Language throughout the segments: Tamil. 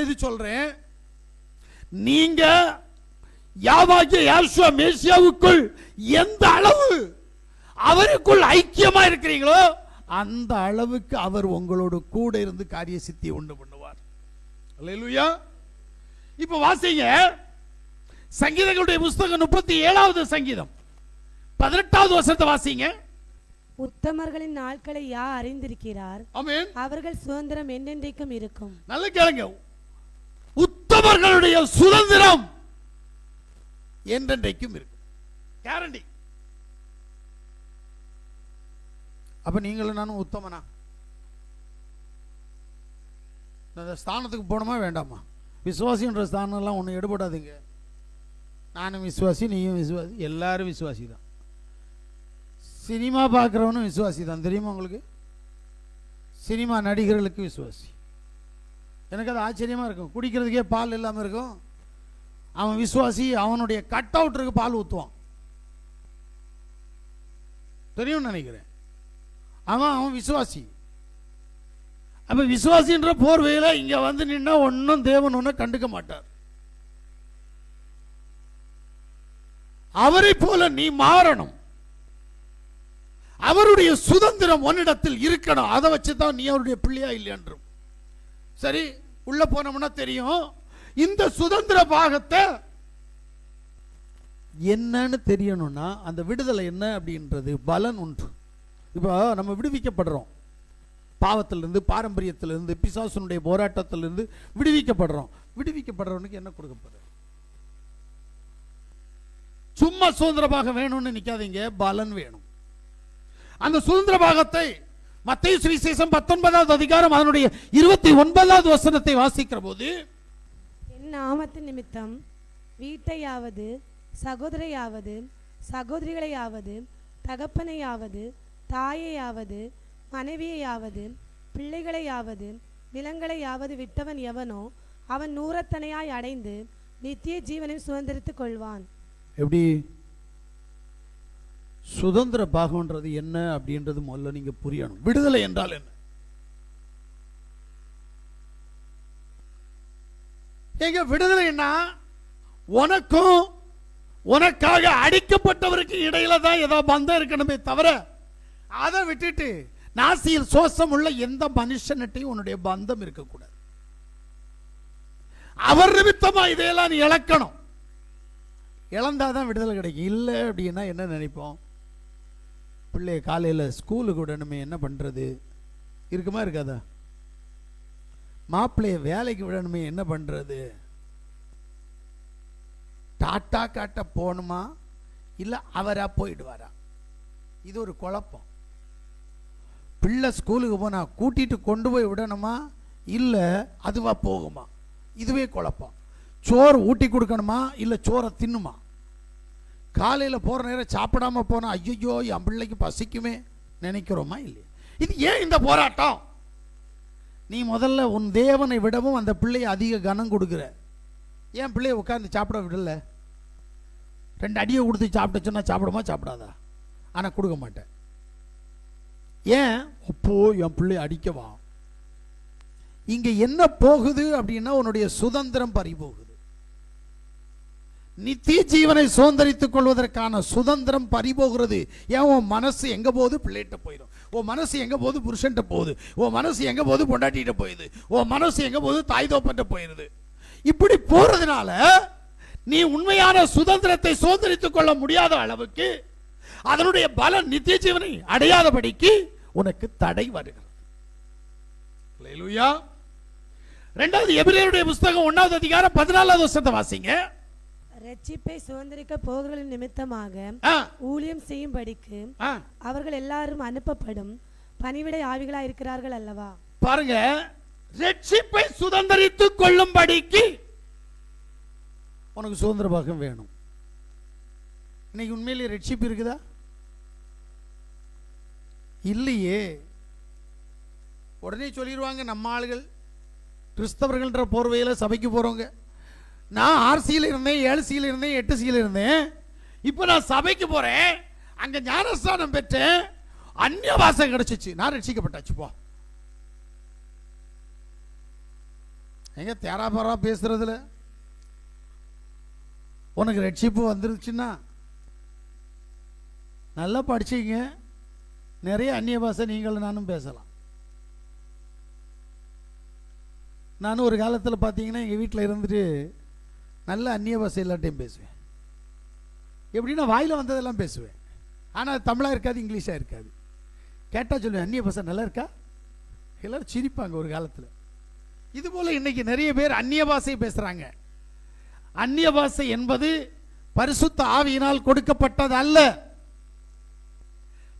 செய்து சொல்றேன். நீங்க யாவாகிய யாசுவா மேசியாவுக்குள் எந்த அளவு அவருக்குள் ஐக்கியமா இருக்கிறீங்களோ அந்த அளவுக்கு அவர் உங்களோட கூட இருந்து காரிய சித்தியை உண்டு பண்ணுவார். அல்லேலூயா. இப்ப வாசிங்க. சங்கீதங்களுடைய புஸ்தகம் முப்பத்தி ஏழாவது சங்கீதம். பதினெட்டாவது வருஷத்தை வாசிங்க. உத்தமர்களின் நாட்களை யார் அறிந்திருக்கிறார்? ஆமென். அவர்கள் சுதந்திரம் என்னென்றைக்கும் இருக்கும்? நல்ல கேளுங்க. உத்தமர்களுடைய சுதந்திரம் என்றென்றைக்கும் இருக்கு கேரண்டி அப்ப நீங்களும் நானும் உத்தமனா? அந்த ஸ்தானத்துக்கு போகணுமா வேண்டாமா? விசுவாசின்ற ஸ்தானம்லாம் ஒன்றும் எடுபடாதுங்க. நானும் விசுவாசி நீயும் விசுவாசி எல்லாரும் விசுவாசி தான் சினிமா பார்க்குறவனும் விசுவாசி தான் தெரியுமா உங்களுக்கு? சினிமா நடிகர்களுக்கு விசுவாசி. எனக்கு அது ஆச்சரியமா இருக்கும். குடிக்கிறதுக்கே பால் இல்லாமல் இருக்கும். அவன் விசுவாசி அவனுடைய கட் அவுட்டருக்கு பால் ஊற்றுவான் தெரியும்னு நினைக்கிறேன். அவன் அவன் விசுவாசி. அப்ப விசுவாசின்ற போர்வையில் இங்க வந்து நின்னா ஒன்றும் தேவன் ஒன்றும் கண்டுக்க மாட்டார். அவரை போல நீ மாறணும். அவருடைய சுதந்திரம் உன்னிடத்தில் இருக்கணும். அதை வச்சு தான் நீ அவருடைய பிள்ளையா இல்லையன்றும். சரி உள்ள போனோம்னா தெரியும். இந்த சுதந்திர பாகத்தை என்னன்னு தெரியணும்னா அந்த விடுதலை என்ன அப்படின்றது பலன் உண்டு. இப்போ நம்ம விடுவிக்கப்படுறோம். பாவத்திலிருந்து பாரம்பரியத்திலிருந்து பிசாசனுடைய போராட்டத்திலிருந்து விடுவிக்கப்படுறோம். விடுவிக்கப்படுறவனுக்கு என்ன கொடுக்கப்படுது சும்மா சுதந்திர பாகம் வேணும்னு நிற்காதீங்க பலன் வேணும். அந்த சுதந்திர பாகத்தை மத்திய சுவிசேஷம் பத்தொன்பதாவது அதிகாரம் அதனுடைய இருபத்தி ஒன்பதாவது வசனத்தை வாசிக்கிற போது என் நாமத்தின் நிமித்தம் வீட்டையாவது சகோதரையாவது சகோதரிகளையாவது தகப்பனையாவது தாயையாவது மனைவியையாவது பிள்ளைகளையாவது நிலங்களையாவது விட்டவன் எவனோ அவன் நூறத்தனையாய் அடைந்து நித்திய ஜீவனை சுதந்திரித்துக் கொள்வான். எப்படி? சுதந்திர பாகம்ன்றது என்ன அப்படின்றது முதல்ல நீங்க புரியணும். விடுதலை என்றால் என்ன? எங்க விடுதலைன்னா உனக்கும் உனக்காக அடிக்கப்பட்டவருக்கு இடையில தான் ஏதோ பந்தம் இருக்கணுமே தவிர அதை விட்டுட்டு நாசியில் சோசம் உள்ள எந்த மனுஷன்கிட்டையும் உன்னுடைய பந்தம் இருக்கக்கூடாது. அவர் நிமித்தமா இதையெல்லாம் நீ இழக்கணும். இழந்தாதான் விடுதலை கிடைக்கும். இல்லை அப்படின்னா என்ன நினைப்போம்? பிள்ளைய காலையில் ஸ்கூலுக்கு விடணுமே என்ன பண்ணுறது இருக்குமா இருக்காதா? மாப்பிள்ளைய வேலைக்கு விடணுமே என்ன பண்ணுறது டாட்டா காட்ட போகணுமா இல்லை அவரா போயிடுவாரா? இது ஒரு குழப்பம். பிள்ளை ஸ்கூலுக்கு போனா கூட்டிட்டு கொண்டு போய் விடணுமா? இல்லை அதுவா போகுமா? இதுவே குழப்பம். சோறு ஊட்டி கொடுக்கணுமா? இல்லை சோறை தின்னுமா? காலையில் போகிற நேரம் சாப்பிடாம போனால் ஐயோ என் பிள்ளைக்கு பசிக்குமே நினைக்கிறோமா இல்லையா? இது ஏன் இந்த போராட்டம்? நீ முதல்ல உன் தேவனை விடவும் அந்த பிள்ளையை அதிக கனம் கொடுக்குற. ஏன் பிள்ளைய உட்காந்து சாப்பிட விடல? ரெண்டு அடியை கொடுத்து சொன்னால் சாப்பிடுமா சாப்பிடாதா? ஆனால் கொடுக்க மாட்டேன். ஏன்? அப்போ என் பிள்ளைய அடிக்கவா இங்கே என்ன போகுது அப்படின்னா உன்னுடைய சுதந்திரம் பறி போகுது நித்திய ஜீவனை சுதந்திரித்துக் கொள்வதற்கான சுதந்திரம் பறிபோகிறது. ஏன் உன் மனசு எங்க போது பிள்ளைகிட்ட போயிடும். உன் மனசு எங்க போகுது? புருஷன்கிட்ட போகுது. உன் மனசு எங்க போகுது? பொண்டாட்டிகிட்ட போயிடுது. உன் மனசு எங்க போகுது? தாய் தோப்பன்ட்ட போயிடுது. இப்படி போறதுனால நீ உண்மையான சுதந்திரத்தை சுதந்திரித்துக் கொள்ள முடியாத அளவுக்கு அதனுடைய பலன் நித்திய ஜீவனை அடையாதபடிக்கு உனக்கு தடை வருகிறது. அல்லேலூயா ரெண்டாவது எபிரேயருடைய புஸ்தகம் ஒன்னாவது அதிகாரம் பதினாலாவது வருஷத்தை வாசிங்க. ரட்சிப்பை சுதந்திரிக்க போகிறவர்களின் நிமித்தமாக ஊழியம் செய்யும்படிக்கு. அவர்கள் எல்லாரும் அனுப்பப்படும் பணிவிடை ஆவிகளாய் இருக்கிறார்கள் அல்லவா? பாருங்க ரட்சிப்பை சுதந்திரித்துக் கொள்ளும்படிக்கு உனக்கு சுதந்திர பாகம் வேணும். இன்னைக்கு உண்மையிலேயே ரட்சிப்பு இருக்குதா? இல்லையே. உடனே சொல்லிடுவாங்க நம்ம ஆளுகள் கிறிஸ்தவர்கள்ன்ற போர்வையில் சபைக்கு போகிறவங்க நான் ஆர்சியில் இருந்தேன் ஏழுசியில் இருந்தேன் எட்டு சியில் இருந்தேன். இப்போ நான் சபைக்கு போகிறேன் அங்கே ஞானஸ்தானம் பெற்றேன். அந்நிய வாசம் கிடைச்சிச்சு. நான் ரட்சிக்கப்பட்டாச்சு போ. எங்க தேராபாரா பேசுறதுல? உனக்கு ரட்சிப்பு வந்துருச்சுன்னா நல்லா படிச்சீங்க. நிறைய அந்நிய பாஷை நீங்களும் நானும் பேசலாம். நானும் ஒரு காலத்தில் பார்த்தீங்கன்னா எங்கள் வீட்டில் இருந்துட்டு நல்ல அந்நிய பாஷை எல்லாட்டையும் பேசுவேன். எப்படின்னா வாயில் வந்ததெல்லாம் பேசுவேன். ஆனால் தமிழாக இருக்காது இங்கிலீஷாக இருக்காது. கேட்டால் சொல்லுவேன் அந்நிய பாஷை நல்லா இருக்கா? எல்லாரும் சிரிப்பாங்க ஒரு காலத்தில். இது போல இன்னைக்கு நிறைய பேர் அந்நிய பாஷை பேசுறாங்க. அந்நிய பாஷை என்பது பரிசுத்த ஆவியினால் கொடுக்கப்பட்டது அல்ல.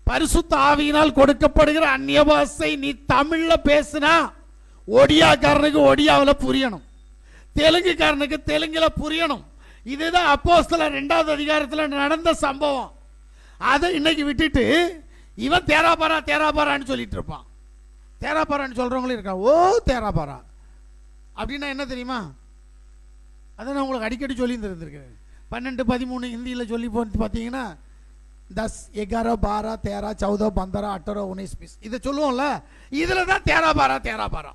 பரிசுத்த ஆவியினால் கொடுக்கப்படுகிற அந்நிய பாஷை நீ தமிழ்ல பேசுனா ஒடியாக்காரனுக்கு ஒடியாவுல புரியணும். தெலுங்குக்காரனுக்கு தெலுங்கில் புரியணும். இதுதான் அப்போஸ்தல ரெண்டாவது அதிகாரத்தில் நடந்த சம்பவம். அதை இன்னைக்கு விட்டுட்டு இவன் தேராபாரா தேராபாரான்னு சொல்லிட்டு இருப்பான். தேராபாரான்னு சொல்கிறவங்களும் இருக்கான் ஓ தேராபாரா. அப்படின்னா என்ன தெரியுமா? அதை நான் உங்களுக்கு அடிக்கடி சொல்லி தந்திருக்கிறேன். பன்னெண்டு பதிமூணு ஹிந்தியில் சொல்லி போட்டு பார்த்தீங்கன்னா தஸ் எகாரோ பாரா தேரா சௌதோ பந்தரா அட்டரோ உனைஸ் பீஸ். இதை சொல்லுவோம்ல. இதில் தான் தேரா பாரா தேரா பாரா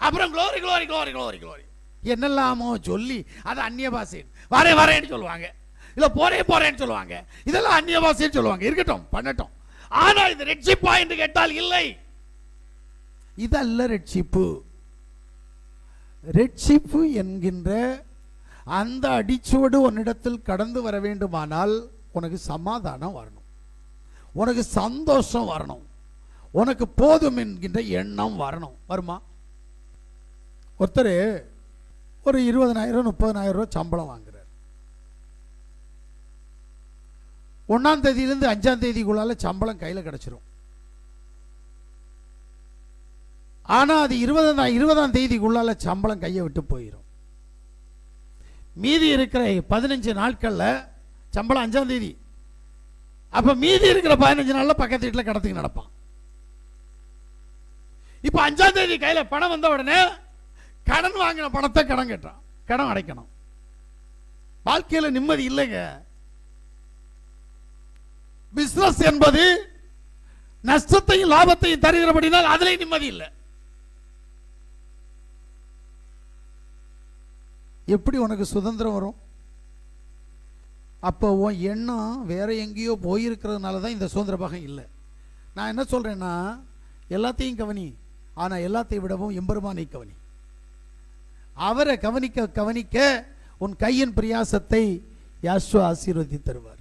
அப்புறம் glory glory glory glory glory என்னெல்லாமோ சொல்லி அது அந்நிய பாஷை வரேன் வரேன்னு சொல்லுவாங்க. இல்ல போறேன் போறேன்னு சொல்லுவாங்க. இதெல்லாம் அந்நிய பாஷைன்னு சொல்லுவாங்க. இருக்கட்டும் பண்ணட்டும். ஆனா இது ரெட்சிப்பா என்று கேட்டால் இல்லை. இதல்ல ரட்சிப்பு ரட்சிப்பு என்கின்ற அந்த அடிச்சுவடு உன்னிடத்தில் கடந்து வர வேண்டுமானால் உனக்கு சமாதானம் வரணும். உனக்கு சந்தோஷம் வரணும். உனக்கு போதும் என்கின்ற எண்ணம் வரணும். வருமா? ஒருத்தர் ஒரு இருபதனாயிரம் முப்பதனாயிரம் ரூபா சம்பளம் வாங்குறார். ஒன்றாம் தேதியிலேருந்து அஞ்சாம் தேதிக்குள்ளால சம்பளம் கையில் கிடச்சிரும். ஆனால் அது இருபதாம் இருபதாம் தேதிக்குள்ளால சம்பளம் கையை விட்டு போயிடும் மீதி இருக்கிற பதினஞ்சு நாட்களில் சம்பளம் அஞ்சாம் தேதி. அப்போ மீதி இருக்கிற பதினஞ்சு நாளில் பக்கத்து வீட்டில் கடத்துக்கு நடப்பான். இப்போ அஞ்சாம் தேதி கையில் பணம் வந்த உடனே கடன் வாங்கின பணத்தை கடன் கேட்டான். கடன் அடைக்கணும். வாழ்க்கையில் நிம்மதி இல்லைங்க. பிசினஸ் என்பது நஷ்டத்தையும் லாபத்தையும் தருகிறபடினால் அதிலே நிம்மதி இல்லை. எப்படி உனக்கு சுதந்திரம் வரும்? அப்போ உன் எண்ணம் வேற எங்கேயோ போயிருக்கிறதுனால தான் இந்த சுதந்திர பாகம் இல்லை. நான் என்ன சொல்றேன்னா எல்லாத்தையும் கவனி. ஆனால் எல்லாத்தையும் விடவும் எம்பெருமானை கவனி. அவரை கவனிக்க கவனிக்க உன் கையின் பிரியாசத்தை யாஸ்வா ஆசீர்வதி தருவார்.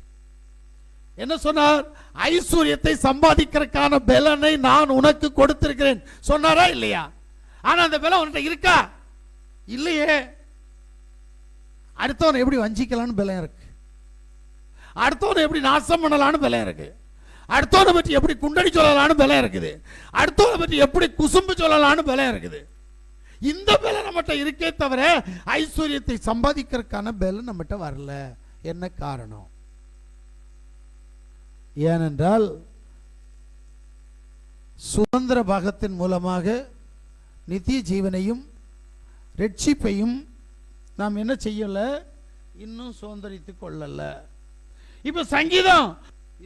என்ன சொன்னார்? ஐஸ்வர்யத்தை சம்பாதிக்கிறதுக்கான பலனை நான் உனக்கு கொடுத்திருக்கிறேன். சொன்னாரா இல்லையா? ஆனா அந்த பலம் உன்கிட்ட இருக்கா? இல்லையே. அடுத்தவனை எப்படி வஞ்சிக்கலாம்னு பலம் இருக்கு. அடுத்தவனை எப்படி நாசம் பண்ணலாம்னு பலம் இருக்கு. அடுத்தவனை பற்றி எப்படி குண்டடி சொல்லலாம்னு பலம் இருக்குது. அடுத்தவனை பற்றி எப்படி குசும்பு சொல்லலாம்னு பலம் இருக்குது. இந்த பலன் நம்மகிட்ட இருக்கே தவிர ஐஸ்வர்யத்தை சம்பாதிக்கிறதுக்கான பலன் நம்மகிட்ட வரல. என்ன காரணம்? ஏனென்றால் சுதந்திர பாகத்தின் மூலமாக நித்திய ஜீவனையும் ரட்சிப்பையும் நாம் என்ன செய்யல? இன்னும் சுதந்திரித்து கொள்ளல. இப்ப சங்கீதம்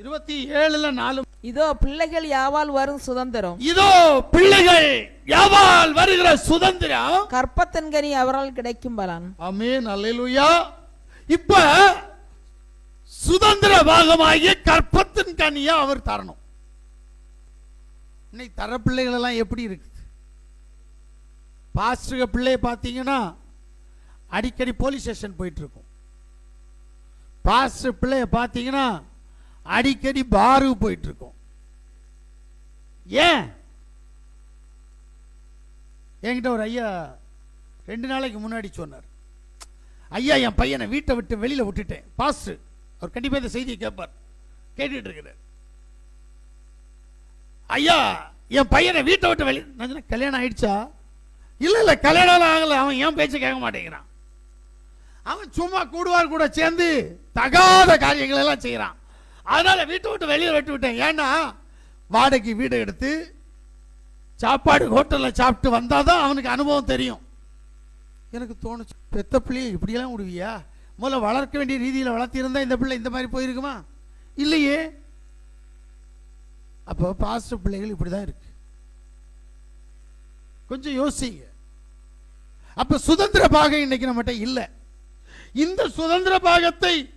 இருபத்தி ஏழுல நாலு இதோ பிள்ளைகள் யாவால் வரும் சுதந்திரம். இதோ பிள்ளைகள் யாவால் வருகிற சுதந்திரம். கற்பத்தன்கனி அவரால் கிடைக்கும் பலன். அமேன் அல்லேலூயா. இப்ப சுதந்திர பாகமாகிய கற்பத்தின் கனியை அவர் தரணும். இன்னைக்கு தர பிள்ளைகள் எல்லாம் எப்படி இருக்குது பாஸ்டருக பிள்ளைய பார்த்தீங்கன்னா அடிக்கடி போலீஸ் ஸ்டேஷன் போயிட்டு இருக்கும். பாஸ்டர் பிள்ளைய பார்த்தீங்கன்னா அடிக்கடி பாருக்கு போயிட்டுருக்கும். ஏன்? என்கிட்ட ஒரு ஐயா ரெண்டு நாளைக்கு முன்னாடி சொன்னார். ஐயா என் பையனை வீட்டை விட்டு வெளியில விட்டுட்டேன். பாஸ்டர் அவர் கண்டிப்பாக இந்த செய்தியை கேட்பார். கேட்டுட்டு இருக்கிறார் ஐயா என் பையனை வீட்டை விட்டு வெளியே நான் கல்யாணம் ஆயிடுச்சா? இல்லை இல்லை கல்யாணம் ஆகலை. அவன் ஏன் பேச்சை கேட்க மாட்டேங்கிறான். அவன் சும்மா கூடுவார் கூட சேர்ந்து தகாத காரியங்கள் எல்லாம் செய்கிறான் அதனால வீட்டை விட்டு வெளியே விட்டு விட்டேன். ஏன்னா வாடகைக்கு வீடு எடுத்து சாப்பாடு ஹோட்டல்ல சாப்பிட்டு வந்தாதான் அவனுக்கு அனுபவம் தெரியும். எனக்கு தோணுச்சு பெத்த பிள்ளையை இப்படியெல்லாம் விடுவியா? முதல்ல வளர்க்க வேண்டிய ரீதியில் வளர்த்திருந்தா இந்த பிள்ளை இந்த மாதிரி போயிருக்குமா? இல்லையே. அப்போ பாஸ்டர் பிள்ளைகள் இப்படி தான் இருக்கு. கொஞ்சம் யோசிங்க. அப்ப சுதந்திர பாகம் இன்னைக்கு நம்மகிட்ட இல்ல. இந்த சுதந்திர பாகத்தை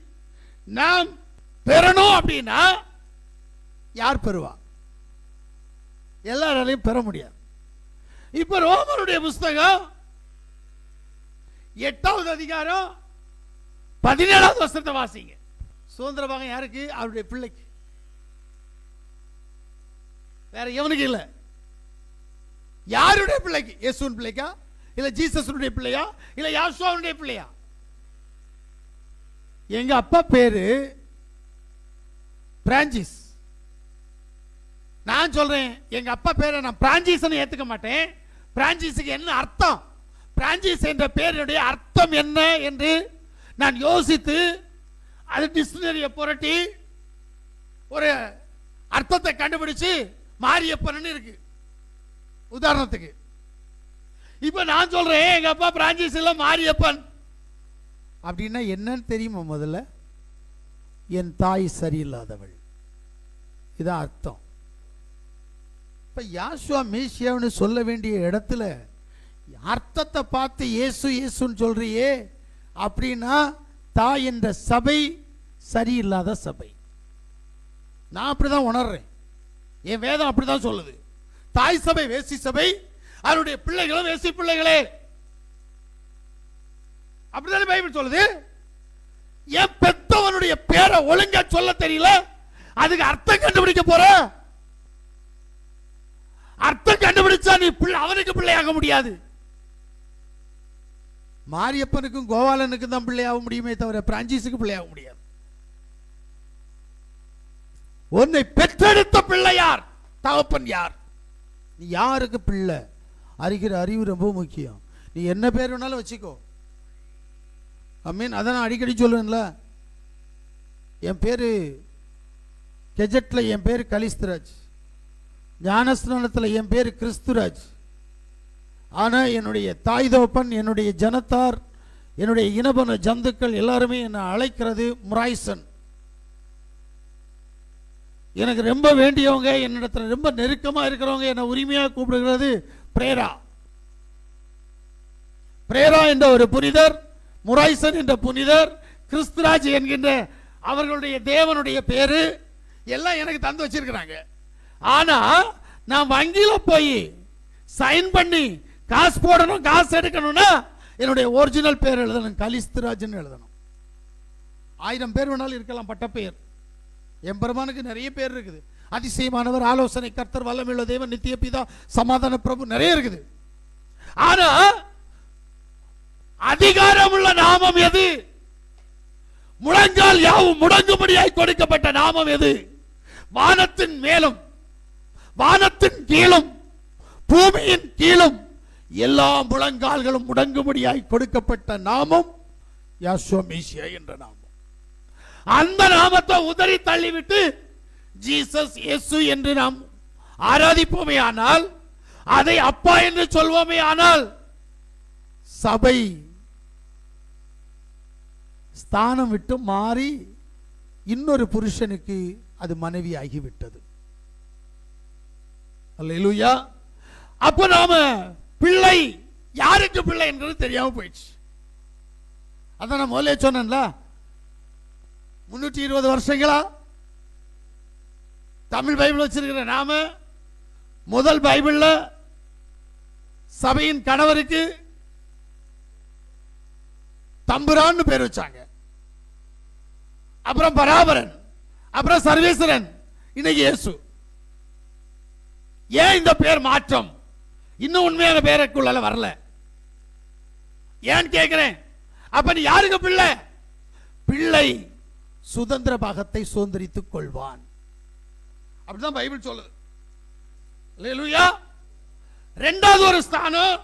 நாம் பெறணும் அப்படின்னா யார் பெறுவா? எல்லாராலையும் பெற முடியாது. இப்ப ரோமருடைய புஸ்தகம் எட்டாவது அதிகாரம் பதினேழாவது வருஷத்தை வாசிங்க. சுதந்திர பாகம் யாருக்கு? அவருடைய பிள்ளைக்கு. வேற எவனுக்கு இல்ல? யாருடைய பிள்ளைக்கு? இயேசுவின் பிள்ளைக்கா? இல்ல ஜீசஸுடைய பிள்ளையா? இல்ல யாசுவாவுடைய பிள்ளையா? எங்க அப்பா பேரு பிரான்சிஸ் நான் சொல்றேன் எங்க அப்பா பேரை நான் பிரான்சிஸ் ஏத்துக்க மாட்டேன். பிரான்சிஸுக்கு என்ன அர்த்தம்? பிரான்சிஸ் என்ற பேருடைய அர்த்தம் என்ன என்று நான் யோசித்து அது டிக்ஷனரியை புரட்டி ஒரு அர்த்தத்தை கண்டுபிடிச்சு மாரியப்பன் இருக்கு. உதாரணத்துக்கு. இப்ப நான் சொல்றேன் எங்க அப்பா பிரான்சிஸ் மாரியப்பன். அப்படின்னா என்னன்னு தெரியுமா முதல்ல? என் தாய் சரியில்லாதவள். இதான் அர்த்தம். இப்ப யாசுவா மீசியாவுன்னு சொல்ல வேண்டிய இடத்துல அர்த்தத்தை பார்த்து இயேசு இயேசுன்னு சொல்றியே அப்படின்னா தாய் என்ற சபை சரியில்லாத சபை. நான் அப்படிதான் உணர்றேன். என் வேதம் அப்படிதான் சொல்லுது. தாய் சபை வேசி சபை அவருடைய பிள்ளைகளும் வேசி பிள்ளைகளே. அப்படிதானே பைபிள் சொல்லுது? என் பெத்தவனுடைய பேரை ஒழுங்கா சொல்ல தெரியல. அதுக்கு அர்த்தம் கண்டுபிடிக்க போற? அர்த்தம் கண்டுபிடிச்சா நீ பிள்ளை அவனுக்கு பிள்ளையாக முடியாது. மாரியப்பனுக்கும் கோபாலனுக்கும் தான் பிள்ளையாக முடியுமே தவிர பிரான்சிஸுக்கு பிள்ளையாக முடியாது. உன்னை பெற்றெடுத்த பிள்ளை யார்? தகப்பன் யார்? நீ யாருக்கு பிள்ளை? அறிகிற அறிவு ரொம்ப முக்கியம். நீ என்ன பேர் வேணாலும் வச்சுக்கோ. மீன் அதை நான் அடிக்கடி சொல்லுவேன்ல என் பேர் கெஜெட்டில் என் பேர் கலிஸ்தராஜ். ஞானஸ்நானத்தில் என் பேர் கிறிஸ்துராஜ். ஆனால் என்னுடைய தாய் தோப்பன் என்னுடைய ஜனத்தார் என்னுடைய இனபன ஜந்துக்கள் எல்லாருமே என்னை அழைக்கிறது முராய்சன். எனக்கு ரொம்ப வேண்டியவங்க என்னிடத்துல ரொம்ப நெருக்கமாக இருக்கிறவங்க என்னை உரிமையாக கூப்பிடுகிறது பிரேரா. பிரேரா என்ற ஒரு புனிதர் முராய்சன் என்ற புனிதர் கிறிஸ்துராஜ் என்கின்ற அவர்களுடைய தேவனுடைய பேரு எல்லாம் எனக்கு தந்து வச்சிருக்கிறாங்க. ஆனா நான் வங்கியில போய் சைன் பண்ணி காசு போடணும் காசு எடுக்கணும்னா என்னுடைய ஒரிஜினல் பேர் எழுதணும் கலிஸ்துராஜ்னு எழுதணும். ஆயிரம் பேர் வேணாலும் இருக்கலாம் பட்ட பெயர். எம்பெருமானுக்கு நிறைய பேர் இருக்குது. அதிசயமானவர் ஆலோசனை கர்த்தர் வல்லமில்ல தேவன் நித்திய பிதா சமாதான பிரபு நிறைய இருக்குது. ஆனா அதிகாரமுள்ள நாமம் எது? முழங்கால் யாவும் முடங்கும்படியாய் கொடுக்கப்பட்ட நாமம் எது? வானத்தின் மேலும் வானத்தின் கீழும் பூமியின் கீழும் எல்லா முழங்கால்களும் முடங்கும்படியாய் கொடுக்கப்பட்ட நாமம் யாஸ்வமேசியா என்ற நாமம். அந்த நாமத்தை உதறி தள்ளிவிட்டு ஜீசஸ் இயேசு என்று நாம் ஆராதிப்போமே ஆனால் அதை அப்பா என்று சொல்வோமே ஆனால் சபை ஸ்தானம் விட்டு மாறி இன்னொரு புருஷனுக்கு அது மனைவி ஆகிவிட்டது அல்லா அப்ப நாம பிள்ளை யாருக்கு பிள்ளை என்றது தெரியாம போயிடுச்சு. அதான் நான் முதல்ல சொன்னேன்ல. முன்னூற்றி இருபது வருஷங்களா? தமிழ் பைபிள் வச்சிருக்கிற நாம முதல் பைபிள்ல சபையின் கணவருக்கு தம்புரான்னு பேர் வச்சாங்க. அப்புறம் பராபரன். அப்புறம் சர்வேஸ்வரன் இன்னைக்கு இயேசு. ஏன் இந்த பேர் மாற்றம்? இன்னும் உண்மையான பேருக்குள்ள வரல. ஏன் கேட்கிறேன் அப்ப நீ யாருக்கு பிள்ளை? பிள்ளை சுதந்திர பாகத்தை சுதந்திரித்துக் கொள்வான். அப்படிதான் பைபிள் சொல்லுது. ரெண்டாவது ஒரு ஸ்தானம்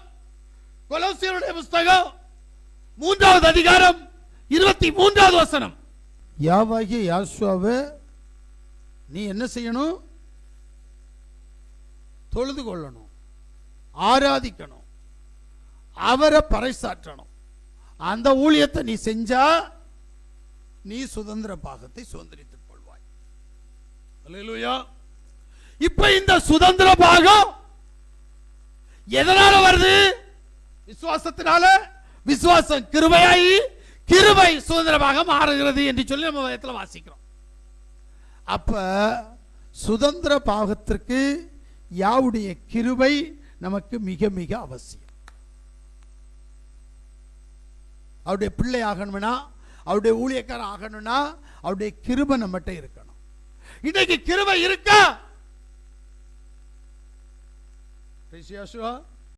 கொலோசியருடைய புஸ்தகம் மூன்றாவது அதிகாரம் இருபத்தி மூன்றாவது வசனம். யாவாகிய யாசுவாவை நீ என்ன செய்யணும்? தொழுது கொள்ளணும் ஆராதிக்கணும். அவரை பறைசாற்றணும். அந்த ஊழியத்தை நீ செஞ்சா நீ சுதந்திர பாகத்தை சுதந்திரித்துக் கொள்வாய். இப்ப இந்த சுதந்திர பாகம் எதனால வருது? விசுவாசத்தினால. விசுவாசம் கிருபையாகி கிருபை சுதந்திரமாக மாறுகிறது என்று சொல்லி நம்ம இடத்துல வாசிக்கிறோம். அப்ப சுதந்திர பாகத்திற்கு யாவுடைய கிருபை நமக்கு மிக மிக அவசியம். அவருடைய பிள்ளை ஆகணும்னா அவருடைய ஊழியக்காரன் ஆகணும்னா அவருடைய கிருபை நம்மகிட்ட இருக்கணும். இன்னைக்கு கிருபை இருக்கா?